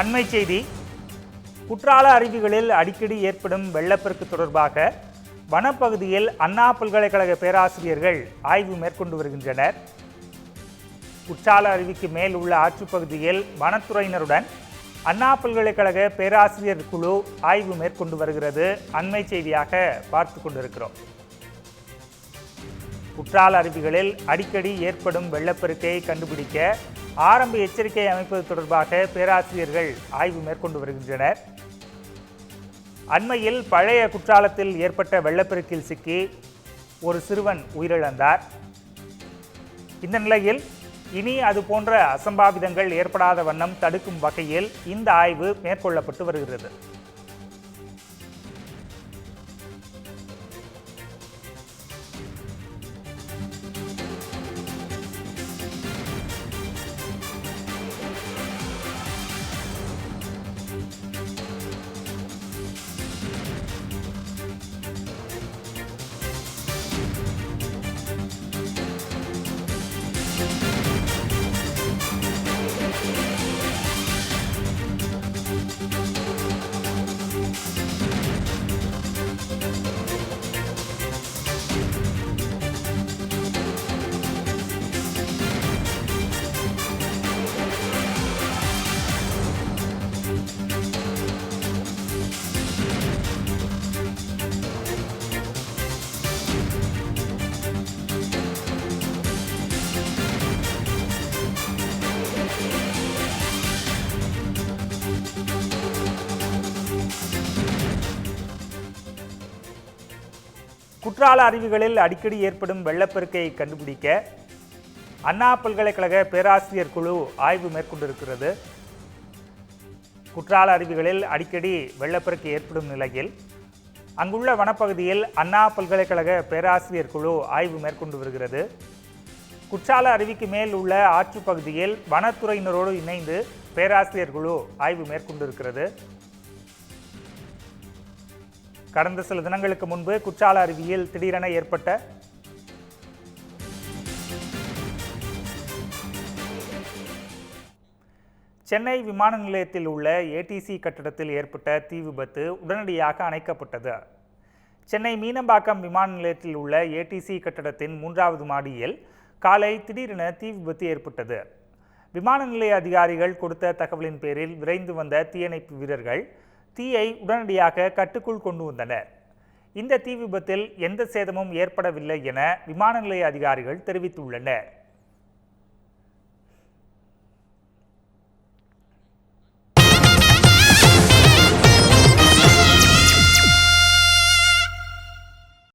அண்மை செய்தி. குற்றால அருவிகளில் அடிக்கடி ஏற்படும் வெள்ளப்பெருக்கு தொடர்பாக வனப்பகுதியில் அண்ணா பல்கலைக்கழக பேராசிரியர்கள் ஆய்வு மேற்கொண்டு வருகின்றனர். குற்றால அருவிக்கு மேல் உள்ள ஆற்றுப்பகுதியில் வனத்துறையினருடன் அண்ணா பல்கலைக்கழக பேராசிரியர் குழு ஆய்வு மேற்கொண்டு வருகிறது. அண்மை செய்தியாக பார்த்து கொண்டிருக்கிறோம். குற்றால அருவிகளில் அடிக்கடி ஏற்படும் வெள்ளப்பெருக்கை கண்டுபிடிக்க ஆரம்ப எச்சரிக்கை அமைப்பது தொடர்பாக பேராசிரியர்கள் ஆய்வு மேற்கொண்டு வருகின்றனர். அண்மையில் பழைய குற்றாலத்தில் ஏற்பட்ட வெள்ளப்பெருக்கில் சிக்கி ஒரு சிறுவன் உயிரிழந்தார். இந்த நிலையில் இனி அது போன்ற அசம்பாவிதங்கள் ஏற்படாத வண்ணம் தடுக்கும் வகையில் இந்த ஆய்வு மேற்கொள்ளப்பட்டு வருகிறது. குற்றால அருவிகளில் அடிக்கடி ஏற்படும் வெள்ளப்பெருக்கை கண்டுபிடிக்க அண்ணா பல்கலைக்கழக பேராசிரியர் குழு ஆய்வு மேற்கொண்டிருக்கிறது. குற்றால அருவிகளில் அடிக்கடி வெள்ளப்பெருக்கு ஏற்படும் நிலையில் அங்குள்ள வனப்பகுதியில் அண்ணா பல்கலைக்கழக பேராசிரியர் குழு ஆய்வு மேற்கொண்டு வருகிறது. குற்றால அருவிக்கு மேல் உள்ள ஆற்று பகுதியில் வனத்துறையினரோடு இணைந்து பேராசிரியர் குழு ஆய்வு மேற்கொண்டிருக்கிறது. கடந்த சில தினங்களுக்கு முன்பு குற்றால அருவியில் திடீரென ஏற்பட்ட சென்னை விமான நிலையத்தில் உள்ள ஏடிசி கட்டடத்தில் ஏற்பட்ட தீ விபத்து உடனடியாக அணைக்கப்பட்டது. சென்னை மீனம்பாக்கம் விமான நிலையத்தில் உள்ள ஏடிசி கட்டடத்தின் மூன்றாவது மாடியில் காலை திடீரென தீ விபத்து ஏற்பட்டது. விமான நிலைய அதிகாரிகள் கொடுத்த தகவலின் பேரில் விரைந்து வந்த தீயணைப்பு வீரர்கள் தீயை உடனடியாக கட்டுக்குள் கொண்டு வந்தனர். இந்த தீ விபத்தில் எந்த சேதமும் ஏற்படவில்லை என விமான நிலைய அதிகாரிகள் தெரிவித்துள்ளனர்.